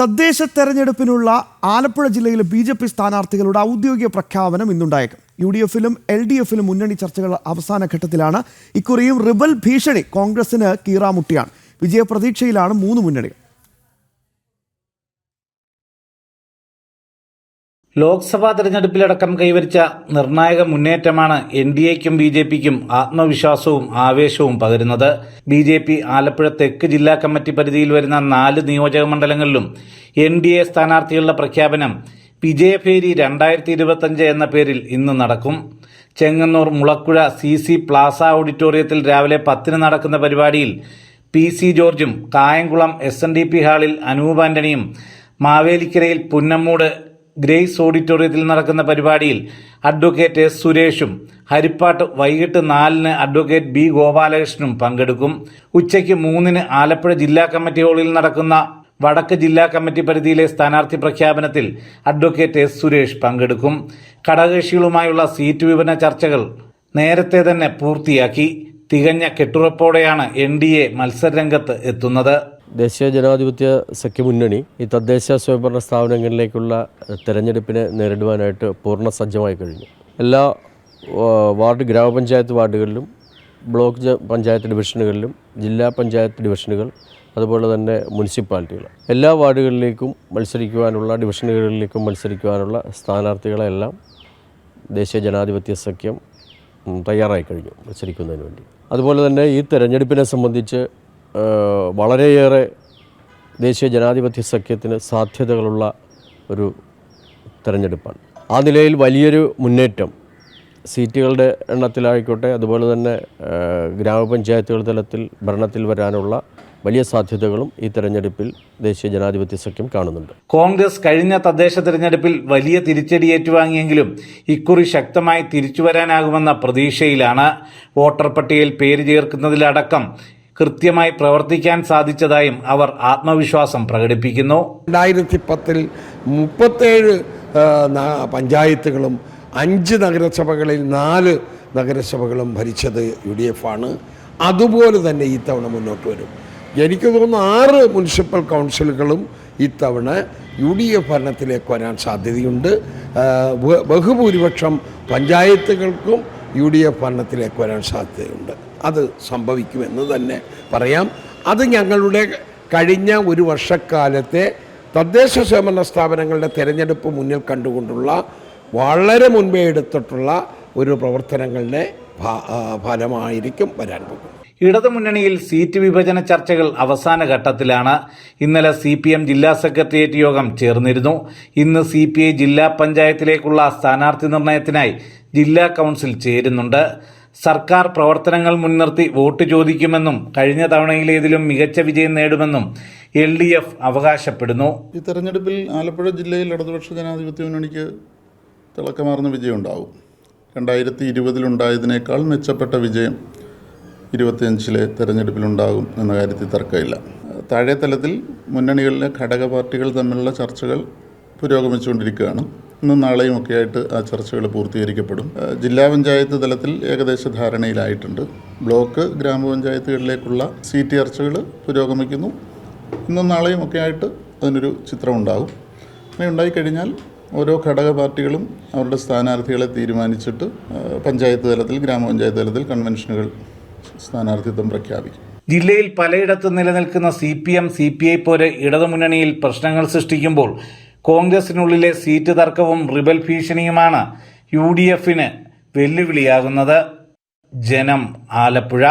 തദ്ദേശ തെരഞ്ഞെടുപ്പിനുള്ള ആലപ്പുഴ ജില്ലയിലെ ബി ജെ പി സ്ഥാനാർത്ഥികളുടെ ഔദ്യോഗിക പ്രഖ്യാപനം ഇന്നുണ്ടായേക്കും. യു ഡി എഫിലും എൽ ഡി എഫിലും മുന്നണി ചർച്ചകൾ അവസാന ഘട്ടത്തിലാണ്. ഇക്കുറിയും റിബൽ ഭീഷണി കോൺഗ്രസിന് കീറാമുട്ടിയാണ്. വിജയപ്രതീക്ഷയിലാണ് മൂന്ന് മുന്നണികൾ. ലോക്സഭാ തെരഞ്ഞെടുപ്പിലടക്കം കൈവരിച്ച നിർണായക മുന്നേറ്റമാണ് എൻ ഡി എക്കും ബി ജെ പിക്കും ആത്മവിശ്വാസവും ആവേശവും പകരുന്നത്. ബി ജെ പി ആലപ്പുഴ തെക്ക് ജില്ലാ കമ്മിറ്റി പരിധിയിൽ വരുന്ന നാല് നിയോജക മണ്ഡലങ്ങളിലും എൻ ഡി എ സ്ഥാനാർത്ഥികളുടെ പ്രഖ്യാപനം വിജയഭേരി രണ്ടായിരത്തി ഇരുപത്തഞ്ച് എന്ന പേരിൽ ഇന്ന് നടക്കും. Chengannur Mulakuzha C C plaza ഓഡിറ്റോറിയത്തിൽ രാവിലെ പത്തിന് നടക്കുന്ന പരിപാടിയിൽ പി സി ജോർജും Kayamkulam S N D P ഹാളിൽ അനൂപ് ആന്റണിയും മാവേലിക്കരയിൽ പുന്നമ്മൂട് ഗ്രേസ് ഓഡിറ്റോറിയത്തിൽ നടക്കുന്ന പരിപാടിയിൽ അഡ്വക്കേറ്റ് എസ് സുരേഷും ഹരിപ്പാട്ട് വൈകിട്ട് നാലിന് അഡ്വക്കേറ്റ് ബി ഗോപാലകൃഷ്ണനും പങ്കെടുക്കും. ഉച്ചയ്ക്ക് മൂന്നിന് ആലപ്പുഴ ജില്ലാ കമ്മിറ്റി ഹാളിൽ നടക്കുന്ന വടക്ക് ജില്ലാ കമ്മിറ്റി പരിധിയിലെ സ്ഥാനാർത്ഥി പ്രഖ്യാപനത്തിൽ അഡ്വക്കേറ്റ് എസ് സുരേഷ് പങ്കെടുക്കും. ഘടകകക്ഷികളുമായുള്ള സീറ്റ് വിഭജന ചർച്ചകൾ നേരത്തെ തന്നെ പൂർത്തിയാക്കി. തികഞ്ഞ കെട്ടുറപ്പോടെയാണ് എൻ ഡി എ മത്സരരംഗത്ത് എത്തുന്നത്. ദേശീയ ജനാധിപത്യ സഖ്യമുന്നണി ഈ തദ്ദേശ സ്വയംഭരണ സ്ഥാപനങ്ങളിലേക്കുള്ള തെരഞ്ഞെടുപ്പിനെ നേരിടുവാനായിട്ട് പൂർണ സജ്ജമായി കഴിഞ്ഞു. എല്ലാ വാർഡ് ഗ്രാമപഞ്ചായത്ത് വാർഡുകളിലും ബ്ലോക്ക് പഞ്ചായത്ത് ഡിവിഷനുകളിലും ജില്ലാ പഞ്ചായത്ത് ഡിവിഷനുകൾ അതുപോലെ തന്നെ മുനിസിപ്പാലിറ്റികൾ. എല്ലാ വാർഡുകളിലേക്കും മത്സരിക്കുവാനുള്ള ഡിവിഷനുകളിലേക്കും മത്സരിക്കുവാനുള്ള സ്ഥാനാർത്ഥികളെല്ലാം ദേശീയ ജനാധിപത്യ സഖ്യം തയ്യാറായി കഴിഞ്ഞു മത്സരിക്കുന്നതിന് വേണ്ടി. അതുപോലെ തന്നെ ഈ തെരഞ്ഞെടുപ്പിനെ സംബന്ധിച്ച് വളരെയേറെ ദേശീയ ജനാധിപത്യ സഖ്യത്തിന് സാധ്യതകളുള്ള ഒരു തെരഞ്ഞെടുപ്പാണ്. ആ നിലയിൽ വലിയൊരു മുന്നേറ്റം സീറ്റുകളുടെ എണ്ണത്തിലായിക്കോട്ടെ അതുപോലെ തന്നെ ഗ്രാമപഞ്ചായത്തുകൾ തലത്തിൽ ഭരണത്തിൽ വരാനുള്ള വലിയ സാധ്യതകളും ഈ തെരഞ്ഞെടുപ്പിൽ ദേശീയ ജനാധിപത്യ സഖ്യം കാണുന്നുണ്ട്. കോൺഗ്രസ് കഴിഞ്ഞ തദ്ദേശ തെരഞ്ഞെടുപ്പിൽ വലിയ തിരിച്ചടി ഏറ്റുവാങ്ങിയെങ്കിലും ഇക്കുറി ശക്തമായി തിരിച്ചുവരാനാകുമെന്ന പ്രതീക്ഷയിലാണ് വോട്ടർ പട്ടികയിൽ പേര് ചേർക്കുന്നതിലടക്കം കൃത്യമായി പ്രവർത്തിക്കാൻ സാധിച്ചതായും അവർ ആത്മവിശ്വാസം പ്രകടിപ്പിക്കുന്നു. രണ്ടായിരത്തി പത്തിൽ മുപ്പത്തേഴ് പഞ്ചായത്തുകളും അഞ്ച് നഗരസഭകളിൽ നാല് നഗരസഭകളും ഭരിച്ചത് യു ഡി എഫ് ആണ് അതുപോലെ തന്നെ ഇത്തവണ മുന്നോട്ട് വരും. എനിക്ക് തോന്നുന്നു ആറ് മുനിസിപ്പൽ കൗൺസിലുകളും ഇത്തവണ യു ഡി എഫ് ഭരണത്തിലേക്ക് വരാൻ സാധ്യതയുണ്ട്. ബഹുഭൂരിപക്ഷം പഞ്ചായത്തുകൾക്കും യു ഡി എഫ് ഭരണത്തിലേക്ക് വരാൻ സാധ്യതയുണ്ട്. അത് സംഭവിക്കുമെന്ന് തന്നെ പറയാം. അത് ഞങ്ങളുടെ കഴിഞ്ഞ ഒരു വർഷക്കാലത്തെ തദ്ദേശ സ്വയംഭരണ സ്ഥാപനങ്ങളുടെ തിരഞ്ഞെടുപ്പ് മുന്നിൽ കണ്ടുകൊണ്ടുള്ള വളരെ മുൻപേ എടുത്തിട്ടുള്ള ഒരു പ്രവർത്തനങ്ങളുടെ ഫലമായിരിക്കും വരാൻ പോകുന്നത്. ഇടതുമുന്നണിയിൽ സീറ്റ് വിഭജന ചർച്ചകൾ അവസാന ഘട്ടത്തിലാണ്. ഇന്നലെ സി പി എം ജില്ലാ സെക്രട്ടേറിയറ്റ് യോഗം ചേർന്നിരുന്നു. ഇന്ന് സി പി ഐ ജില്ലാ പഞ്ചായത്തിലേക്കുള്ള സ്ഥാനാർത്ഥി നിർണയത്തിനായി ജില്ലാ കൗൺസിൽ ചേരുന്നുണ്ട്. സർക്കാർ പ്രവർത്തനങ്ങൾ മുൻനിർത്തി വോട്ട് ചോദിക്കുമെന്നും കഴിഞ്ഞ തവണയിലേതിലും മികച്ച വിജയം നേടുമെന്നും എൽ ഡി എഫ് അവകാശപ്പെടുന്നു. ഈ തെരഞ്ഞെടുപ്പിൽ ആലപ്പുഴ ജില്ലയിൽ ഇടതുപക്ഷ ജനാധിപത്യ മുന്നണിക്ക് തിളക്കമാർന്ന വിജയം ഉണ്ടാവും രണ്ടായിരത്തി ഇരുപതിലുണ്ടായതിനേക്കാൾ മെച്ചപ്പെട്ട വിജയം ഇരുപത്തിയഞ്ചിലെ തെരഞ്ഞെടുപ്പിലുണ്ടാകും എന്ന കാര്യത്തിൽ തർക്കമില്ല. താഴെ തലത്തിൽ മുന്നണികളിലെ ഘടക പാർട്ടികൾ തമ്മിലുള്ള ചർച്ചകൾ പുരോഗമിച്ചുകൊണ്ടിരിക്കുകയാണ്. ഇന്നും നാളെയും ഒക്കെ ആയിട്ട് ആ ചർച്ചകൾ പൂർത്തീകരിക്കപ്പെടും. ജില്ലാ പഞ്ചായത്ത് തലത്തിൽ ഏകദേശ ധാരണയിലായിട്ടുണ്ട്. ബ്ലോക്ക് ഗ്രാമപഞ്ചായത്തുകളിലേക്കുള്ള സീറ്റ് ചർച്ചകൾ പുരോഗമിക്കുന്നു. ഇന്നും നാളെയും ഒക്കെ ആയിട്ട് അതിനൊരു ചിത്രമുണ്ടാകും. അങ്ങനെ ഉണ്ടായിക്കഴിഞ്ഞാൽ ഓരോ ഘടക പാർട്ടികളും അവരുടെ സ്ഥാനാർത്ഥികളെ തീരുമാനിച്ചിട്ട് പഞ്ചായത്ത് തലത്തിൽ ഗ്രാമപഞ്ചായത്ത് തലത്തിൽ കൺവെൻഷനുകൾ സ്ഥാനാർത്ഥിത്വം പ്രഖ്യാപിക്കും. ജില്ലയിൽ പലയിടത്തും നിലനിൽക്കുന്ന C P M C P I പോലെ ഇടതുമുന്നണിയിൽ പ്രശ്നങ്ങൾ സൃഷ്ടിക്കുമ്പോൾ കോൺഗ്രസിനുള്ളിലെ സീറ്റ് തർക്കവും റിബൽ ഭീഷണിയുമാണ് യു ഡി എഫിന് വെല്ലുവിളിയാകുന്നത്. ജനം ആലപ്പുഴ